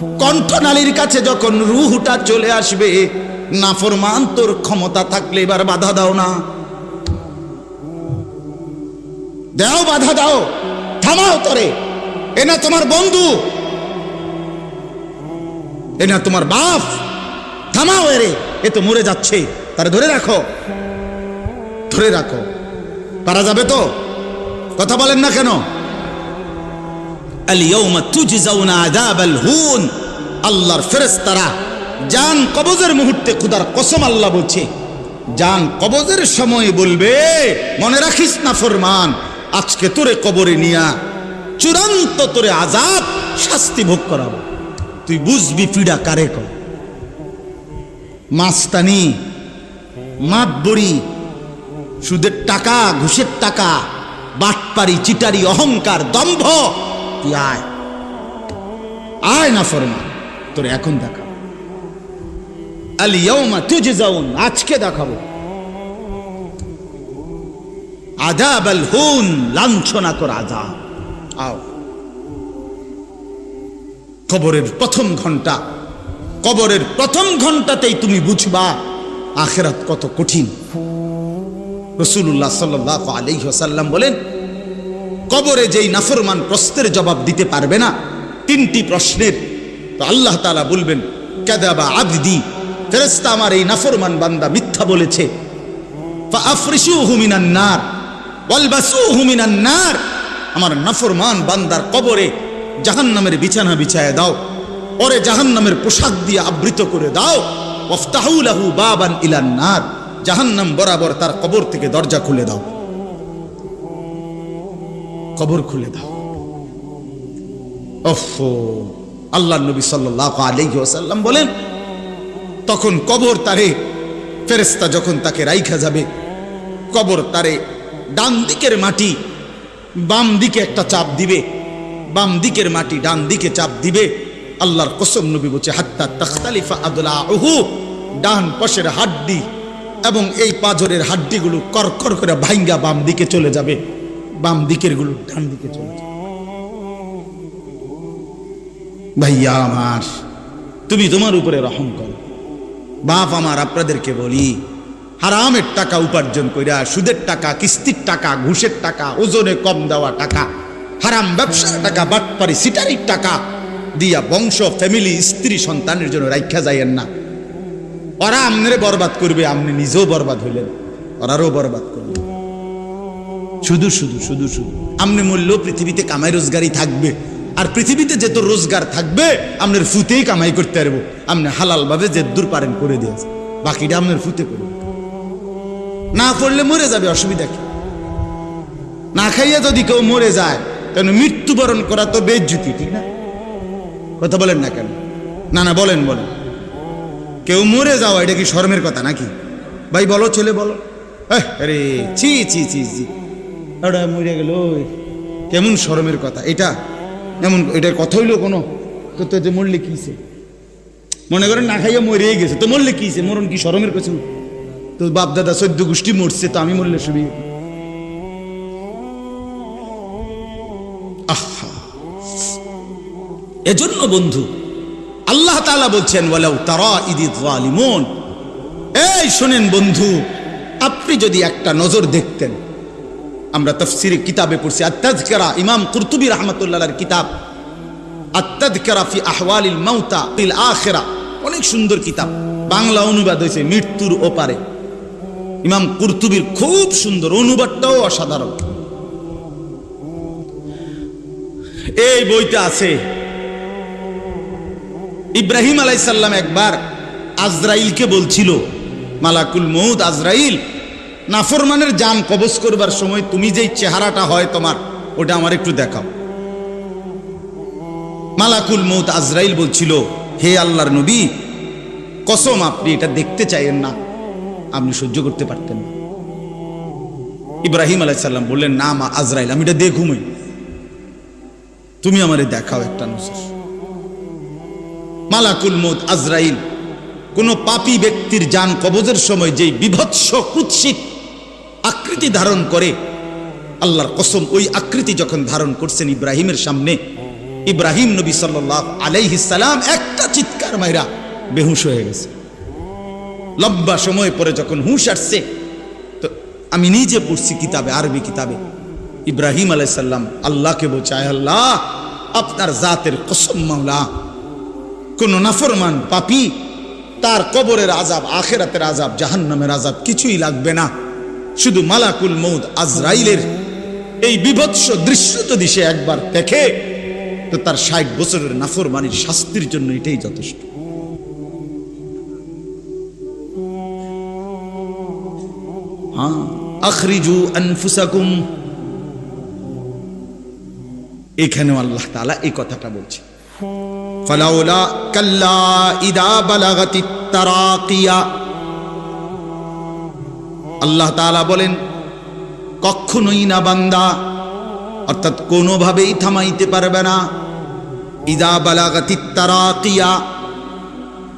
কণ্ঠনালীর কাছে যখন রুহুটা চলে আসবে, নাফরমান তোর ক্ষমতা থাকলে এবার বাধা দাও না। দাও, বাধা দাও। থামাও তরে। এ না তোমার বন্ধু। এ না তোমার বাপ। থামাও এরে। এ তো মরে যাচ্ছে। তারা ধরে রাখো। ধরে রাখো। পারা যাবে তো? কথা বলেন না কেন? আল্লাহর ফেরেশতারা জান কবজের মুহূর্তে খুদার কসম আল্লাহ বলছে, জান কবজের সময় বলবে, মনে রাখিস না ফরমান, আজকে তোরে কবরে নিয়া চূড়ান্ত তোরে আজাব শাস্তি ভোগ করাবো। তুই বুঝবি পীড়া কারে কর মাস্তানি মাতবড়ি সুদের টাকা, ঘুষের টাকা, বাটপারি, চিটারি, অহংকার, দম্ভ তুই আয়। আয় না ফরমান তোর এখন দেখা। আলিয়াউমা তুজে যাউন আজকে দেখাবো। আজাব আল হুন লাঞ্ছনা কর আজাব আও। কবরের প্রথম ঘণ্টা, কবরের প্রথম ঘন্টাতেই তুমি বুঝবা, আখেরাত কত কঠিন। রসুল্লাহ সাল্লাহ আলহ্লাম বলেন কবরে যেই নাফরমান প্রশ্নের জবাব দিতে পারবে না, তিনটি প্রশ্নের। তো আল্লাহ তালা বলবেন, কেদাবা আবদি ফেরেস্তা আমার এই নাফরমান বান্দা মিথ্যা বলেছে। আমার নাফরমান বান্দার কবরে জাহান্নামের বিছানা বিছায় দাও ওরে জাহান্নামের পোশাক দিয়ে আবৃত করে দাও। ওফতাহুলাহু বাবান ইলান্নার জাহান্নাম বরাবর তার কবর থেকে দরজা খুলে দাও। কবর খুলে দাও। ওফো আল্লাহ নবী ওয়াসাল্লাম বলেন, তখন কবর তারে ফেরেস্তা যখন তাকে রাইখা যাবে, কবর তারে ডান দিকের মাটি বাম দিকে একটা চাপ দিবে, বাম দিকের মাটি ডান দিকে চাপ দিবে। আল্লাহর কসম নবী বলছে, হাত্তা তখতালিফা আদলা ডান পাশের হাড্ডি এবং এই পাজরের হাড্ডিগুলো করকর করে ভাইঙ্গা বাম দিকে চলে যাবে। বাম দিকেরগুলো, ডান দিকে চলে যাবে ভাইয়া আমার, তুমি তোমার উপরে রহম করো। বাপ আমার, আপনাদেরকে বলি, হারামের টাকা উপার্জন কইরা, সুদের টাকা, কিস্তির টাকা, ঘুষের টাকা, ওজনে কম দেওয়া টাকা, হারাম ব্যবসার টাকা, বাটপারি, সিটারির টাকা দিয়া বংশ ফ্যামিলি স্ত্রী, সন্তানের জন্য রাইখা যাইয়েন না। ওরা আমনে বরবাদ করবে আপনি নিজেও বরবাদ হইলেন, ওরারও বরবাদ করবেন শুধু শুধু শুধু শুধু। আমনে মূল্য পৃথিবীতে কামাই রোজগারই থাকবে। আর পৃথিবীতে যে তোর রোজগার থাকবে আপনার ফুতেই কামাই করতে পারব। আপনি হালাল ভাবে যে দূর পারেন করে দিয়েছে। বাকিটা আপনার ফুতে করবে না করলে মরে যাবে, অসুবিধা কি? না খাইয়া যদি কেউ মরে যায়, তাহলে মৃত্যুবরণ করা তো বেজ্জুতি, ঠিক না? কথা বলেন না কেন? না না, বলেন বলেন। কেউ মরে যাওয়া, এটা কি শর্মের কথা নাকি? ভাই, বলো, ছেলে, বলো। আরে, ছি ছি ছি ছি। ওটা মরে গেল। কেমন শরমের কথা? এটা এমন এটার কথা হইল কোনো, তো তো যে মরলে কিছে মনে করেন না খাইয়া মরেই গেছে, তো মরলে কিছে মরণ কি শরমের কিছু তো বাপ দাদা সদ্য গোষ্ঠী মরছে, তো আমি মরলে শুবি আহা। এজন্য বন্ধু, আল্লাহ তাআলা বলছেন, ওয়ালাউ তারা ইদি জালিমুন এই শোনেন বন্ধু, আপনি যদি একটা নজর দেখতেন আমরা তফসির কিতাবে পড়ছি আত্তাজকারা ইমাম কুরতুবি রহমতুল্লাহর কিতাব আত্তাজকারা ফি আহওয়ালিল মাউতা ফিল আখিরা, অনেক সুন্দর কিতাব। বাংলা অনুবাদ হয়েছে মৃত্যুর ওপারে। ইমাম কুরতুবির খুব সুন্দর, অনুবাদটাও অসাধারণ। এই বইটা আছে, ইব্রাহিম আলাইসাল্লাম একবার আজরাইলকে বলছিল, মালাকুল মৌদ আজরাইল নাফরমানের জান কবজ করবার সময় তুমি যেই চেহারাটা হয় তোমার, ওটা আমার একটু দেখাও। মালাকুল মৌত আজরাইল বলছিল, হে আল্লাহর নবী, কসম আপনি এটা দেখতে চাইেন না, আপনি সহ্য করতে পারতেন না। ইব্রাহিম আলাইসাল্লাম বললেন, না মা আজরাইল, আমি এটা দেখুমই। তুমি আমারে দেখাও একটা নজর মালাকুল মৌত আজরাইল, কোন পাপি ব্যক্তির যান কবজের সময় যেই বিভৎস কুৎসিত আকৃতি ধারণ করে। আল্লাহর কসম, ওই আকৃতি যখন ধারণ করছেন ইব্রাহিমের সামনে, ইব্রাহিম নবী সাল্লাহ আলাইহিসালাম একটা চিৎকার মাইরা বেহুশ হয়ে গেছে। লম্বা সময় পরে যখন হুঁশ আসছে, তো আমি নিজে পড়ছি কিতাবে, আরবি কিতাবে। ইব্রাহিম আলাইসাল্লাম আল্লাহকে বোঝায়, আল্লাহ, আপনার জাতের কসম মাওলা। কোন নাফরমান পাপি, তার কবরের আজাব আখেরাতের আজাব জাহান্নামের আজাব কিছুই লাগবে না। শুধু মালাকুল মৌদ আজরাইলের এই বিভৎস দৃশ্য যদি সে একবার দেখে, তো তার ষাট বছরের নাফরমানির শাস্তির জন্য এটাই যথেষ্ট। হ্যাঁ আখরিজু আনফুসাকুম। এখানেও আল্লাহ তাআলা এই কথাটা বলছে ফালাউলা কাল্লা ইদা বালাগাতি তারাকিয়া। আল্লাহ তাআলা বলেন, কখনোই না বান্দা, অর্থাৎ কোনোভাবেই থামাইতে পারবে না। ইদা বালাগাতি তারাকিয়া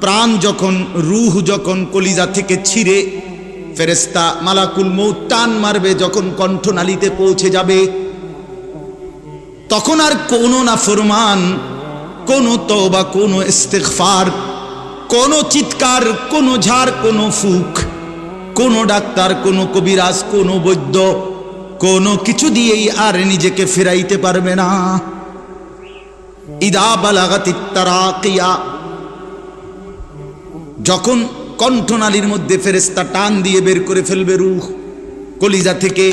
প্রাণ যখন, রুহ যখন কলিজা থেকে ছিঁড়ে ফেরেস্তা মালাকুল মৌ টান মারবে যখন কণ্ঠনালীতে পৌঁছে যাবে, তখন আর কোনো না ফরমান, কোনো তওবা, কোনো ইস্তেগফার, কোনো চিৎকার, কোনো ঝাড়, কোনো ফুক কোনো ডাক্তার, কোনো কবিরাজ, কোনো বৈদ্য, কোনো কিছু দিয়েই আর নিজেকে ফেরাইতে পারবে না। ইদা বালাগাতি তারাকিয়া। যখন কণ্ঠনালীর মধ্যে ফেরেস্তা টান দিয়ে বের করে ফেলবে রুহ, কলিজা থেকে,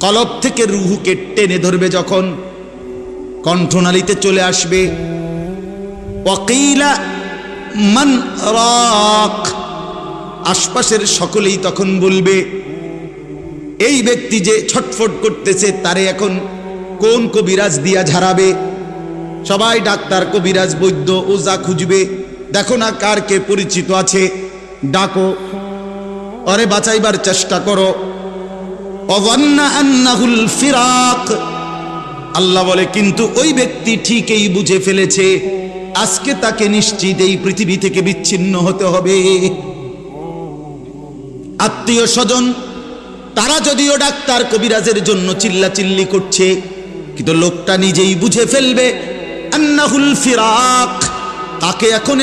কলব থেকে রুহুকে টেনে ধরবে যখন কণ্ঠনালীতে চলে আসবে। ওয়াকিলা মান রাক। আশপাশের সকলেই তখন বলবে, এই ব্যক্তি যে ছটফট করতেছে, তারে এখন কোন কবিরাজ দিয়া ঝাড়াবে? সবাই ডাক্তার, কবিরাজ, বৈদ্য, ওজা খুঁজবে। দেখো না কার কে পরিচিত আছে। ডাকো। অরে বাঁচাইবার চেষ্টা করো। ফিরাক। আল্লাহ বলে, কিন্তু ওই ব্যক্তি ঠিকই বুঝে ফেলেছে। আজকে তাকে নিশ্চিত এই পৃথিবী থেকে বিচ্ছিন্ন হতে হবে। আত্মীয় স্বজন, তারা যদিও ডাক্তার কবিরাজের জন্য চিল্লা চিল্লি করছে, কিন্তু লোকটা নিজেই বুঝে ফেলবে, আন্নাহুল ফিরাক, তাকে এখন